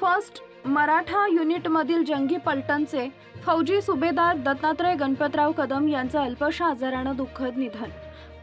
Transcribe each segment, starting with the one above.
First Maratha युनिटमधील जंगी पलटणचे फौजी सुभेदार दत्तात्रय गणपतराव कदम यांचं अल्पशा आजारानं दुःखद निधन.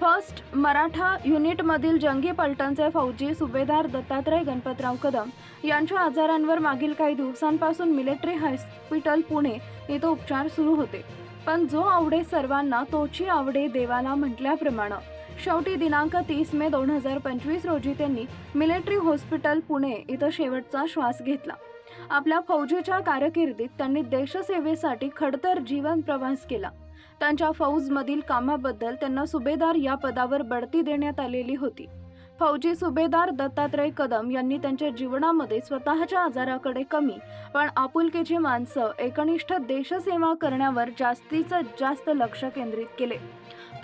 फर्स्ट मराठा युनिटमधील जंगी पलटणचे फौजी सुभेदार दत्तात्रय गणपतराव कदम यांच्या आजारांवर मागील काही दिवसांपासून मिलिटरी हॉस्पिटल पुणे इथं उपचार सुरू होते. पण जो आवडे सर्वांना तोची आवडे देवाला म्हटल्याप्रमाणे शेवटी दिनांक तीस मे दोन हजार पंचवीस रोजी त्यांनी मिलिटरी हॉस्पिटल पुणे इथं शेवटचा श्वास घेतला. आपल्या फौजीच्या कारकिर्दीत त्यांनी देशसेवेसाठी खडतर जीवन प्रवास केला. त्यांच्या फौजमधील कामाबद्दल त्यांना सुभेदार या पदावर बढती देण्यात आलेली होती. फौजी सुभेदार दत्तात्रय कदम यांनी त्यांच्या जीवनामध्ये स्वतःच्या आजाराकडे कमी पण आपुलकीची माणसं एकनिष्ठ देशसेवा करण्यावर जास्तीचं जास्त लक्ष केंद्रित केले.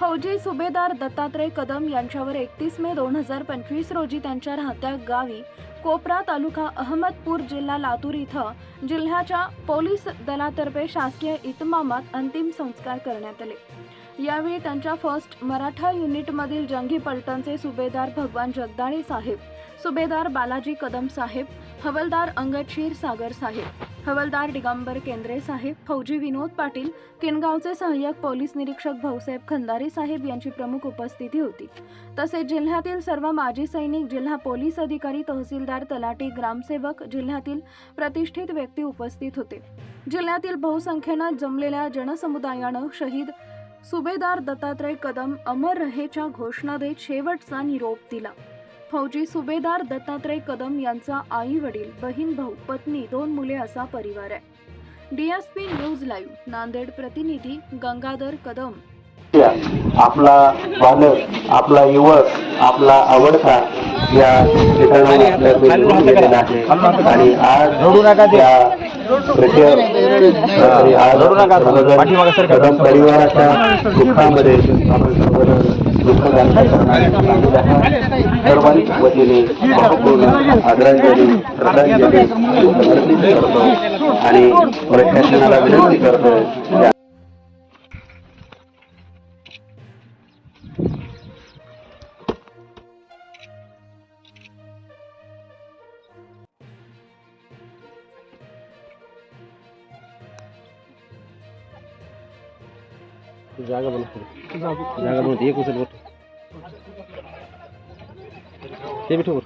फौजी सुभेदार दत्तात्रय कदम यांच्यावर एकतीस मे दोन हजार पंचवीस रोजी त्यांच्या राहत्या गावी कोपरा तालुका अहमदपूर जिल्हा लातूर इथं जिल्ह्याच्या पोलीस दलातर्फे शासकीय इतमामात अंतिम संस्कार करण्यात आले. यावेळी त्यांच्या फर्स्ट मराठा युनिटमधील जंगी पलटणचे सुभेदार भगवान जगदाळे साहेब सुभेदार बालाजी कदम साहेब हवलदार अंगदशीर सागर साहेब हवलदार दिगंबर केंद्रे साहेब फौजी विनोद पाटील किनगावचे सहाय्यक पोलीस निरीक्षक भाऊसाहेब खंदारे साहेब यांची प्रमुख उपस्थिती होती. तसेच जिल्ह्यातील सर्व माजी सैनिक जिल्हा पोलीस अधिकारी तहसीलदार तलाठी ग्रामसेवक जिल्ह्यातील प्रतिष्ठित व्यक्ती उपस्थित होते. जिल्ह्यातील बहुसंख्येनं जमलेल्या जनसमुदायानं शहीद सुभेदार दत्तात्रय कदम अमर रहेच्या घोषणा देत शेवटचा निरोप दिला. फौजी सुभेदार दत्तात्रय कदम यांचा आई वडील बहीण भाऊ पत्नी दोन मुले असा परिवार आहे. डीएसपी न्यूज लाईव्ह नांदेड प्रतिनिधी गंगाधर कदम. आपला बालक आपला युवक आपला आवडता या ठिकाणी आहे. आणि आज. या आणि आज परिवाराच्या दुःखामध्ये आपण दुःख व्यक्त. सर्वांच्या वतीने आदरांजली श्रद्धांजली समर्पित करतो आणि प्रशासनाला विनंती करतो. जागा बोल जागा. बोल एक उचल बोल ते बी ठेव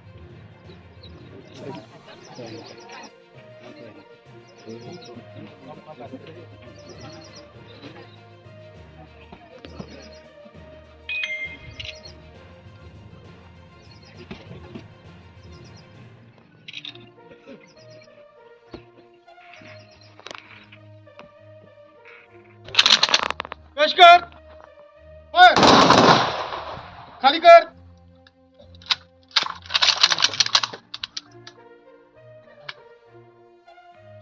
कश कर। वर. खाली कर।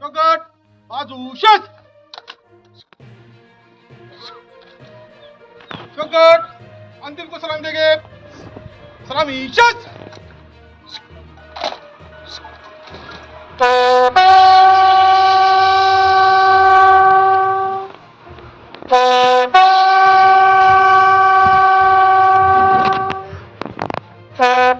चौकट, बाजू शस चौकट, अंतिम को सलाम देंगे। सलामी शस Okay.